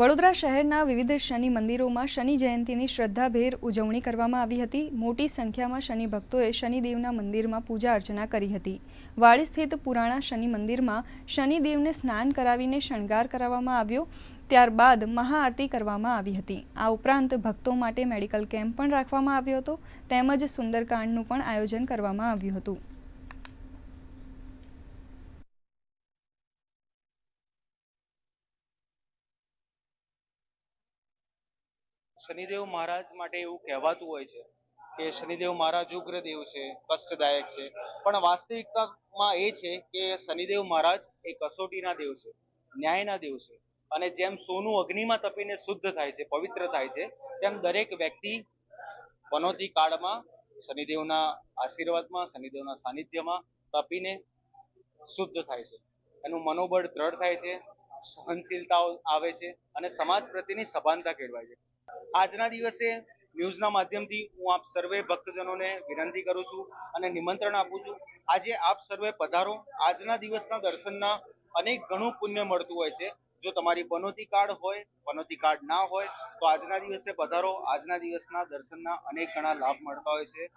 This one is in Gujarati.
વડોદરા શહેરના વિવિધ શનિ મંદિરોમાં શનિ જયંતીની શ્રદ્ધાભેર ઉજવણી કરવામાં આવી હતી. મોટી સંખ્યામાં શનિ ભક્તોએ શનિદેવના મંદિરમાં પૂજા અર્ચના કરી હતી. વાડી સ્થિત પુરાણા શનિ મંદિરમાં શનિદેવને સ્નાન કરાવીને શણગાર કરાવવામાં આવ્યો. ત્યારબાદ મહાઆરતી કરવામાં આવી હતી. આ ઉપરાંત ભક્તો માટે મેડિકલ કેમ્પ પણ રાખવામાં આવ્યો હતો. તેમજ સુંદરકાંડનું પણ આયોજન કરવામાં આવ્યું હતું. શનિદેવ મહારાજ માટે એવું કહેવાતું હોય છે કે શનિદેવ મહારાજ ઉગ્ર છે, કષ્ટદાયક છે. પણ વાસ્તવિકતામાં એ છે કે શનિદેવ મહારાજ એ કસોટીના દેવ છે, ન્યાયના દેવ છે. અને જેમ સોનું અગ્નિમાં તપીને શુદ્ધ થાય છે, પવિત્ર થાય છે, તેમ દરેક વ્યક્તિ પનોતી કાળમાં શનિદેવના આશીર્વાદમાં, શનિદેવના સાનિધ્યમાં તપીને શુદ્ધ થાય છે. એનું મનોબળ દ્રઢ થાય છે સહનશીલતા આવે છે અને સમાજ પ્રત્યેની સભાનતા કેળવાય છે. આજના દિવસે ન્યૂઝના માધ્યમથી હું આપ સર્વે ભક્તજનોને વિનંતી કરું છું અને નિમંત્રણ આપું છું. આજે આપ સર્વે પધારો. આજના દિવસના દર્શનના અનેક ઘણું પુણ્ય મળતું હોય છે. જો તમારી પનોતી કાર્ડ હોય, પનોતી કાર્ડ ના હોય, તો આજના દિવસે પધારો. આજના દિવસના દર્શનના અનેક ઘણા લાભ મળતા હોય છે.